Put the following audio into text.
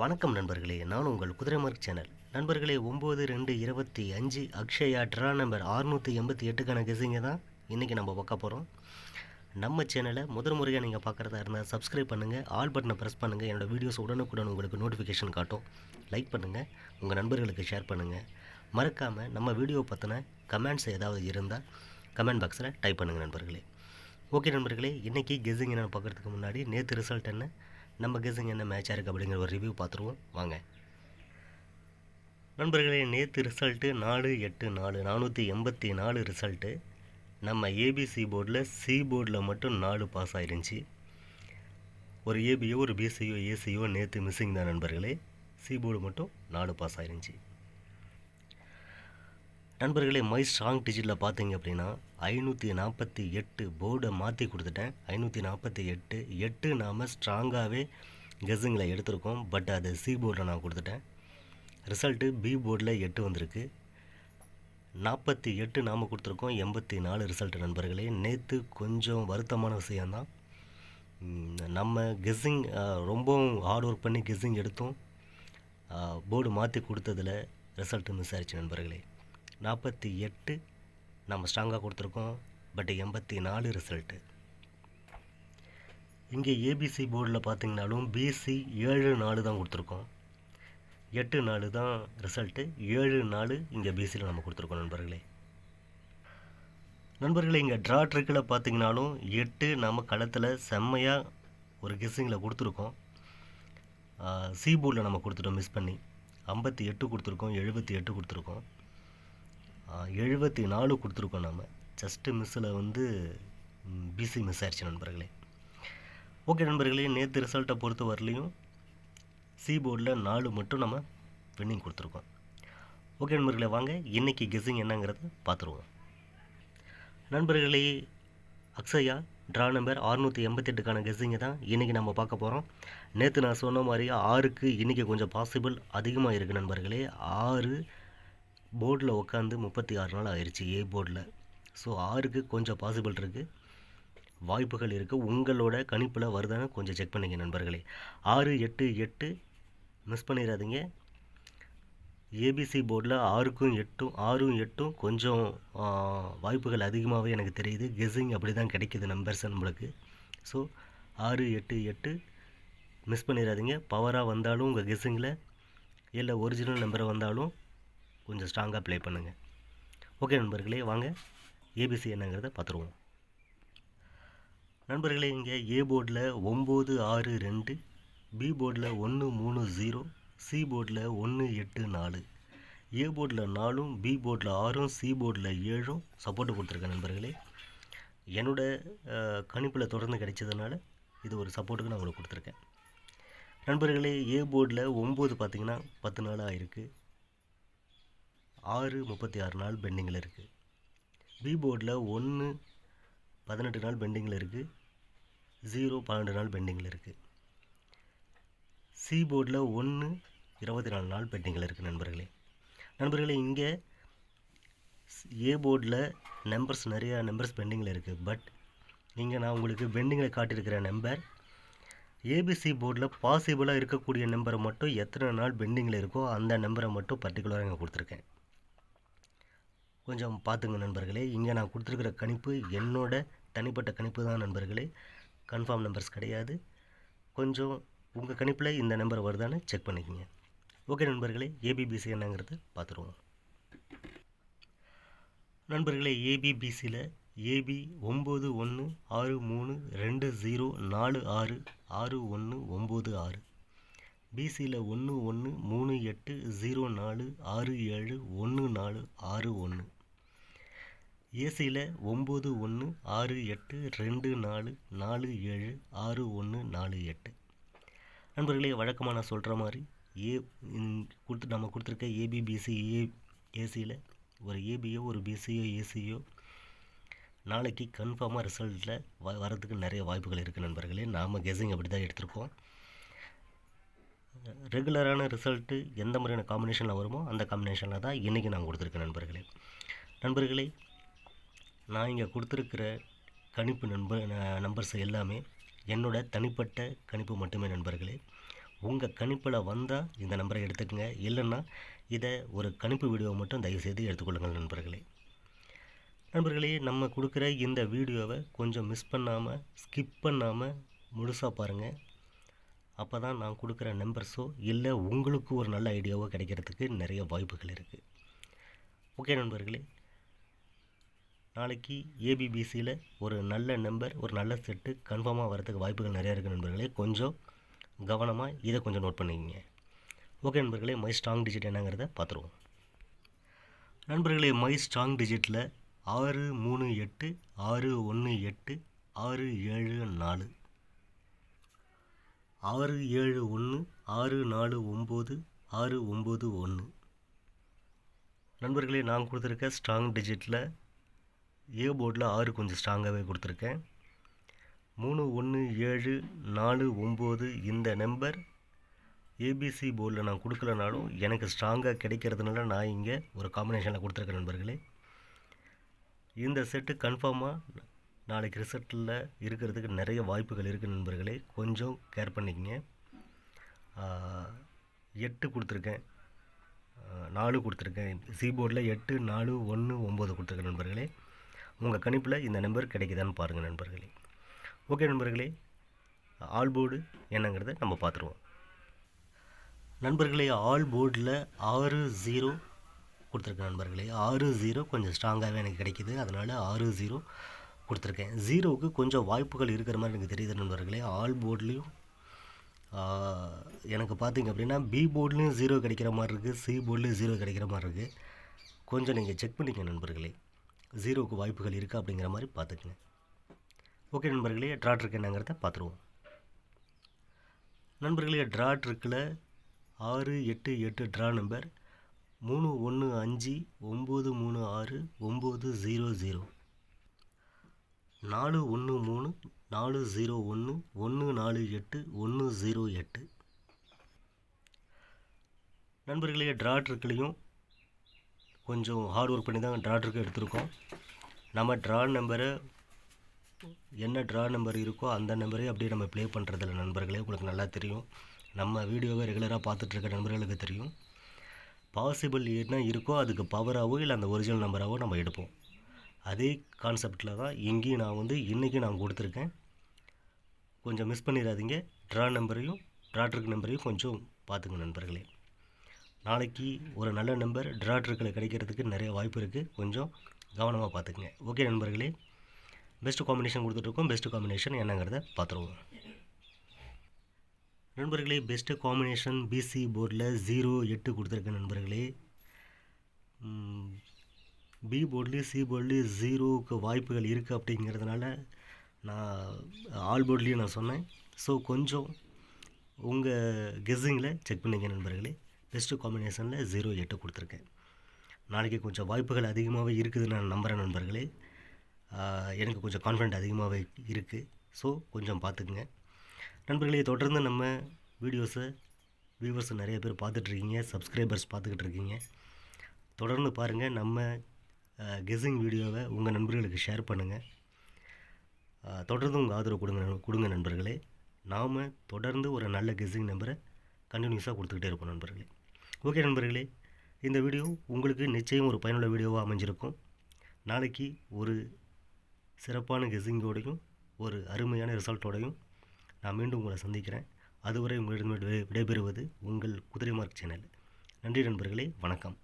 வணக்கம் நண்பர்களே. நான் உங்கள் குதிரைமார்க் சேனல். நண்பர்களே ஒம்பது ரெண்டு இருபத்தி அஞ்சு அக்ஷயா ட்ரா நம்பர் அறுநூற்றி எண்பத்தி எட்டுக்கான கெஸிங்க தான். இன்றைக்கி நம்ம பார்க்க போகிறோம் நம்ம சேனலை முதல் முறையாக நீங்கள் பார்க்குறதா இருந்தால் சப்ஸ்கிரைப் பண்ணுங்கள் ஆல் பட்டனை ப்ரெஸ் பண்ணுங்கள் என்னோடய வீடியோஸ் உடனுக்குடன் உங்களுக்கு நோட்டிஃபிகேஷன் காட்டும். லைக் பண்ணுங்கள் உங்கள் நண்பர்களுக்கு ஷேர் பண்ணுங்கள் மறக்காமல் நம்ம வீடியோ பற்றின கமெண்ட்ஸ் ஏதாவது இருந்தால் கமெண்ட் பாக்ஸில் டைப் பண்ணுங்கள் நண்பர்களே. ஓகே நண்பர்களே இன்றைக்கி கெஸிங் என்னென்னு பார்க்குறதுக்கு முன்னாடி நேற்று ரிசல்ட் என்ன? நம்ம கெஸுங்க என்ன மேட்சாக இருக்குது அப்படிங்கிற ஒரு ரிவ்யூ பார்த்துருவோம். வாங்க. நண்பர்களே நேற்று ரிசல்ட்டு நாலு எட்டு நாலு நானூற்றி எண்பத்தி நாலு ரிசல்ட்டு நம்ம ஏபிசி போர்டில் சி போர்டில் மட்டும் நாலு பாஸ் ஆகிருந்துச்சி ஒரு ஏபியோ ஒரு பிசியோ ஏசியோ நேற்று மிஸ்ஸிங் தான் நண்பர்களே. சி போர்டு மட்டும் நாலு பாஸ் ஆகிருந்துச்சி நண்பர்களே மை ஸ்ட்ராங் டிஜிட்டில் பார்த்தீங்க அப்படின்னா ஐநூற்றி நாற்பத்தி எட்டு போர்டை மாற்றி கொடுத்துட்டேன். ஐநூற்றி நாற்பத்தி எட்டு எட்டு நாம் ஸ்ட்ராங்காகவே கெஸ்ஸிங்கில் எடுத்திருக்கோம். பட் அது சி போர்டில் நான் கொடுத்துட்டேன். ரிசல்ட்டு பி போர்டில் எட்டு வந்திருக்கு. நாற்பத்தி எட்டு நாம் கொடுத்துருக்கோம். எண்பத்தி நாலு ரிசல்ட் நண்பர்களே நேற்று கொஞ்சம் வருத்தமான விஷயந்தான் நம்ம கெஸ்ஸிங் ரொம்பவும் ஹார்ட் ஒர்க் பண்ணி கெஸ்ஸிங் எடுத்தோம். போர்டு மாற்றி கொடுத்ததில் ரிசல்ட்டு மிஸ் ஆயிடுச்சு நண்பர்களே. நாற்பத்தி எட்டு நம்ம ஸ்ட்ராங்காக கொடுத்துருக்கோம். பட் எண்பத்தி நாலு ரிசல்ட்டு இங்கே ஏபிசி போர்டில் பார்த்தீங்கனாலும் பிசி ஏழு நாலு தான் கொடுத்துருக்கோம். எட்டு நாலு தான் ரிசல்ட்டு ஏழு நாலு இங்கே பிசியில் நம்ம கொடுத்துருக்கோம் நண்பர்களே. நண்பர்களே இங்கே ட்ரா ட்ரிக்கில் பார்த்தீங்கனாலும் எட்டு நம்ம களத்தில் செம்மையாக ஒரு கெஸ்ஸிங்கில் கொடுத்துருக்கோம். சி போர்டில் நம்ம கொடுத்துட்டோம் மிஸ் பண்ணி. ஐம்பத்தி எட்டு கொடுத்துருக்கோம் எழுபத்தி எட்டு கொடுத்துருக்கோம். எழுபத்தி நாலு கொடுத்துருக்கோம் நம்ம ஜஸ்ட்டு மிஸ்ஸில் வந்து பிசி மிஸ் ஆயிடுச்சு நண்பர்களே. ஓகே நண்பர்களே நேற்று ரிசல்ட்டை பொறுத்த வரலையும் சி போர்டில் நாலு மட்டும் நம்ம வின்னிங் கொடுத்துருக்கோம். ஓகே நண்பர்களே வாங்க இன்றைக்கி கெஸ்ஸிங் என்னங்கிறத பார்த்துருவோம் நண்பர்களே அக்ஷயா ட்ரா நம்பர் அறுநூற்றி எண்பத்தெட்டுக்கான கெஸ்ஸிங்கை தான் இன்றைக்கி நம்ம பார்க்க போகிறோம் நேற்று நான் சொன்ன மாதிரி ஆறுக்கு இன்றைக்கி கொஞ்சம் பாசிபிள் அதிகமாக இருக்குது நண்பர்களே. ஆறு போர்டில் உட்காந்து முப்பத்தி ஆறு நாள் ஆயிடுச்சு ஏ போர்டில். ஸோ ஆறுக்கு கொஞ்சம் பாசிபிள் இருக்குது வாய்ப்புகள் இருக்குது உங்களோட கணிப்பில் வருதான்னு கொஞ்சம் செக் பண்ணிங்க நண்பர்களே. ஆறு எட்டு எட்டு மிஸ் பண்ணிடாதீங்க ஏபிசி போர்டில் ஆறுக்கும் எட்டும் ஆறும் எட்டும் கொஞ்சம் வாய்ப்புகள் அதிகமாகவே எனக்கு தெரியுது. கெஸிங் அப்படி தான் கிடைக்கிது நம்பர்ஸ் நம்மளுக்கு. ஸோ ஆறு எட்டு எட்டு மிஸ் பண்ணிடாதீங்க பவராக வந்தாலும் உங்கள் கெஸ்ஸிங்கில் இல்லை ஒரிஜினல் நம்பரை வந்தாலும் கொஞ்சம் ஸ்ட்ராங்காக ப்ளே பண்ணுங்கள் ஓகே நண்பர்களே வாங்க. ஏபிசி என்னங்கிறத பார்த்துருவோம். நண்பர்களே இங்கே ஏ போர்டில் ஒம்பது ஆறு ரெண்டு பி போர்டில் ஒன்று மூணு ஜீரோ சி போர்டில் ஒன்று எட்டு நாலு. ஏ போர்டில் நாலும் பி போர்டில் ஆறும் சி போர்டில் ஏழும் சப்போர்ட்டு கொடுத்துருக்கேன் நண்பர்களே. என்னோட கணிப்பில் தொடர்ந்து கிடைச்சதுனால இது ஒரு சப்போர்ட்டுக்கு நான் உங்களுக்கு கொடுத்துருக்கேன். நண்பர்களே ஏ போர்டில் ஒம்பது பார்த்தீங்கன்னா பத்து நாளாக இருக்குது ஆறு முப்பத்தி ஆறு நாள் பெண்டிங்கில் இருக்குது பி போர்டில் ஒன்று பதினெட்டு நாள் பெண்டிங்கில் இருக்குது ஜீரோ பன்னெண்டு நாள் பெண்டிங்கில் இருக்குது சி போர்டில் ஒன்று இருபத்தி நாலு நாள் பெண்டிங்கில் இருக்குது நண்பர்களே. நண்பர்களே இங்கே ஏ போர்டில் நம்பர்ஸ் நிறையா நம்பர்ஸ் பெண்டிங்கில் இருக்குது பட் இங்கே நான் உங்களுக்கு பெண்டிங்கில் காட்டியிருக்கிற நம்பர் ஏபிசி போர்டில் பாசிபிளாக இருக்கக்கூடிய நம்பரை மட்டும் எத்தனை நாள் பெண்டிங்கில் இருக்கோ அந்த நம்பரை மட்டும் பர்டிகுலராக இங்கே கொடுத்துருக்கேன். கொஞ்சம் பார்த்துங்க நண்பர்களே. இங்கே நான் கொடுத்துருக்குற கணிப்பு என்னோட தனிப்பட்ட கணிப்பு தான் நண்பர்களே. கன்ஃபார்ம் நம்பர்ஸ் கிடையாது. கொஞ்சம் உங்கள் கணிப்பில் இந்த நம்பர் வருதான்னு செக் பண்ணிக்கோங்க. ஓகே நண்பர்களே ஏபிபிசி என்னங்கிறத பார்த்துருவோம். நண்பர்களே ஏபிபிசியில் ஏபி ஒம்பது ஒன்று ஆறு மூணு ரெண்டு ஜீரோ நாலு ஆறு ஆறு ஒன்று ஒம்பது ஆறு. பிசியில் ஒன்று ஒன்று மூணு எட்டு ஜீரோ நாலு ஆறு ஏழு ஒன்று நாலு ஆறு ஒன்று. ஏசியில் ஒம்பது ஒன்று ஆறு எட்டு ரெண்டு நாலு நாலு ஏழு ஆறு ஒன்று நாலு எட்டு. நண்பர்களே வழக்கமாக நான் சொல்கிற மாதிரி ஏ கொடுத்து நம்ம கொடுத்துருக்க ஏபிபிசி ஏ ஏசியில் ஒரு ஏபியோ ஒரு பிசியோ ஏசியோ நாளைக்கு கன்ஃபார்மாக ரிசல்ட்டில் வ வரதுக்கு நிறைய வாய்ப்புகள் இருக்குது நண்பர்களே. நாம் கெஸிங் அப்படி தான் எடுத்திருக்கோம். ரெகுலரான ரிசல்ட்டு எந்த மாதிரியான காம்பினேஷனில் வருமோ அந்த காம்பினேஷனில் தான் இன்றைக்கி நான் கொடுத்துருக்கேன் நண்பர்களே. நண்பர்களே நான் இங்கே கொடுத்துருக்கிற கணிப்பு நண்பர் நம்பர்ஸ் எல்லாமே என்னோடய தனிப்பட்ட கணிப்பு மட்டுமே நண்பர்களே. உங்கள் கணிப்பில் வந்தால் இந்த நம்பரை எடுத்துக்கோங்க. இல்லைன்னா இதை ஒரு கணிப்பு வீடியோவை மட்டும் தயவுசெய்து எடுத்துக்கொள்ளுங்கள் நண்பர்களே. நண்பர்களே நம்ம கொடுக்குற இந்த வீடியோவை கொஞ்சம் மிஸ் பண்ணாமல் ஸ்கிப் பண்ணாமல் முழுசாக பாருங்கள் அப்போ தான் நான் கொடுக்குற நம்பர்ஸோ இல்லை உங்களுக்கு ஒரு நல்ல ஐடியாவோ கிடைக்கிறதுக்கு நிறைய வாய்ப்புகள் இருக்குது ஓகே நண்பர்களே நாளைக்கு ஏபிபிசியில் ஒரு நல்ல நம்பர் ஒரு நல்ல செட்டு கன்ஃபார்மாக வரதுக்கு வாய்ப்புகள் நிறையா இருக்குது நண்பர்களே. கொஞ்சம் கவனமாக இதை கொஞ்சம் நோட் பண்ணிக்கிங்க. ஓகே நண்பர்களே மை ஸ்ட்ராங் டிஜிட் என்னங்கிறத பார்த்துருவோம். நண்பர்களே மை ஸ்ட்ராங் டிஜிட்டில் ஆறு மூணு எட்டு ஆறு ஒன்று எட்டு ஆறு ஏழு நாலு. ஆறு ஏழு ஒன்று ஆறு நாலு ஒம்பது ஆறு ஒம்பது ஒன்று. நண்பர்களே நான் கொடுத்துருக்க ஸ்ட்ராங் டிஜிட்டில் ஏ போர்டில் ஆறு கொஞ்சம் ஸ்ட்ராங்காகவே கொடுத்துருக்கேன். மூணு ஒன்று ஏழு நாலு ஒம்பது இந்த நம்பர் ஏபிசி போர்டில் நான் கொடுக்கலனாலும் எனக்கு ஸ்ட்ராங்காக கிடைக்கிறதுனால நான் இங்கே ஒரு காம்பினேஷனில் கொடுத்துருக்கேன் நண்பர்களே. இந்த செட்டு கன்ஃபார்மாக நாளைக்கு ரிசல்ட்டில் இருக்கிறதுக்கு நிறைய வாய்ப்புகள் இருக்குது நண்பர்களே. கொஞ்சம் கேர் பண்ணிக்கங்க. எட்டு கொடுத்துருக்கேன். நாலு கொடுத்துருக்கேன். சி போர்டில் எட்டு நாலு ஒன்று ஒம்பது கொடுத்துருக்கேன் நண்பர்களே. உங்கள் கணிப்பில் இந்த நம்பர் கிடைக்குதான்னு பாருங்கள் நண்பர்களே. ஓகே நண்பர்களே ஆல் போர்டு என்னங்கிறத நம்ம பார்த்துருவோம். நண்பர்களே ஆல் போர்டில் ஆறு ஜீரோ கொடுத்துருக்கேன் நண்பர்களே. ஆறு ஜீரோ கொஞ்சம் ஸ்ட்ராங்காகவே எனக்கு கிடைக்கிது. அதனால் ஆறு ஜீரோ கொடுத்துருக்கேன். ஜீரோவுக்கு கொஞ்சம் வாய்ப்புகள் இருக்கிற மாதிரி எனக்கு தெரியுது நண்பர்களே. ஆல் போர்ட்லேயும் எனக்கு பார்த்தீங்க அப்படின்னா பி போர்ட்லேயும் ஜீரோ கிடைக்கிற மாதிரி இருக்குது சி போர்ட்லேயும் ஜீரோ கிடைக்கிற மாதிரி இருக்குது. கொஞ்சம் நீங்கள் செக் பண்ணிக்க நண்பர்களே. ஜீரோவுக்கு வாய்ப்புகள் இருக்கா அப்படிங்கிற மாதிரி பார்த்துக்குங்க. ஓகே நண்பர்களே ட்ரா ட்ரிக் என்னங்கிறத பார்த்துருவோம். நண்பர்களே ட்ரா ட்ரிக்கில் ஆறு எட்டு எட்டு ட்ரா நம்பர் மூணு ஒன்று அஞ்சு ஒம்பது மூணு ஆறு ஒம்பது ஜீரோ ஜீரோ நாலு ஒன்று மூணு நாலு ஜீரோ ஒன்று ஒன்று நாலு எட்டு ஒன்று ஜீரோ எட்டு. நண்பர்களே ட்ரா ட்ரிக்லேயும் கொஞ்சம் ஹார்ட் ஒர்க் பண்ணி தான் ட்ரா ட்ரிக் எடுத்திருக்கோம். நம்ம ட்ரா நம்பரை என்ன ட்ரா நம்பர் இருக்கோ அந்த நம்பரே அப்படியே நம்ம ப்ளே பண்ணுறதில்ல நண்பர்களே உங்களுக்கு நல்லா தெரியும். நம்ம வீடியோவை ரெகுலராக பார்த்துட்ருக்க நண்பர்களுக்கு தெரியும். பாசிபிள் என்ன இருக்கோ அதுக்கு பவராகவோ இல்லை அந்த ஒரிஜினல் நம்பராகவோ நம்ம எடுப்போம். அதே கான்செப்டில் தான் இங்கேயும் நான் வந்து இன்றைக்கும் நான் கொடுத்துருக்கேன். கொஞ்சம் மிஸ் பண்ணிடாதீங்க. ட்ரா நம்பரையும் ட்ரா ட்ரிக் நம்பரையும் கொஞ்சம் பார்த்துங்க நண்பர்களே. நாளைக்கு ஒரு நல்ல நம்பர் ட்ரா கிடைக்கிறதுக்கு நிறைய வாய்ப்பு இருக்குது கொஞ்சம் கவனமாக பார்த்துக்குங்க. ஓகே நண்பர்களே பெஸ்ட்டு காம்பினேஷன் கொடுத்துட்ருக்கோம். பெஸ்ட்டு காம்பினேஷன் என்னங்கிறத பார்த்துருவோம். நண்பர்களே பெஸ்ட்டு காம்பினேஷன் பிசி போர்டில் ஜீரோ எட்டு கொடுத்துருக்கேன் நண்பர்களே. பி போர்ட்லேயும் சி போர்ட்லேயும் ஜீரோவுக்கு வாய்ப்புகள் இருக்குது அப்படிங்கிறதுனால நான் ஆல் போர்ட்லேயும் நான் சொன்னேன். ஸோ கொஞ்சம் உங்கள் கெஸ்ஸிங்கில் செக் பண்ணிங்க நண்பர்களே. பெஸ்ட்டு காம்பினேஷனில் ஜீரோ எட்டு கொடுத்துருக்கேன். நாளைக்கு கொஞ்சம் வாய்ப்புகள் அதிகமாகவே இருக்குதுன்னு நான் நம்புகிறேன் நண்பர்களே. எனக்கு கொஞ்சம் கான்ஃபிடென்ட் அதிகமாகவே இருக்குது ஸோ கொஞ்சம் பார்த்துக்குங்க. நண்பர்களே தொடர்ந்து நம்ம வீடியோஸை வியூவர்ஸ் நிறைய பேர் பார்த்துட்ருக்கீங்க. சப்ஸ்கிரைபர்ஸ் பார்த்துக்கிட்டு இருக்கீங்க தொடர்ந்து பாருங்கள் நம்ம கெஸ்ஸிங் வீடியோவை உங்கள் நண்பர்களுக்கு ஷேர் பண்ணுங்கள் தொடர்ந்து உங்கள் ஆதரவு கொடுங்க கொடுங்க நண்பர்களே. நாம் தொடர்ந்து ஒரு நல்ல கெஸ்ஸிங் நம்பரை கண்டினியூஸாக கொடுத்துக்கிட்டே இருப்போம் நண்பர்களே. ஓகே நண்பர்களே இந்த வீடியோ உங்களுக்கு நிச்சயம் ஒரு பயனுள்ள வீடியோவாக அமைஞ்சிருக்கும். நாளைக்கு ஒரு சிறப்பான கெஸ்ஸிங்கோடையும் ஒரு அருமையான ரிசல்ட்டோடையும் நான் மீண்டும் உங்களை சந்திக்கிறேன். அதுவரை உங்களிடம் விடைபெறுவது உங்கள் குதிரை மார்க் சேனல். நன்றி நண்பர்களே வணக்கம்.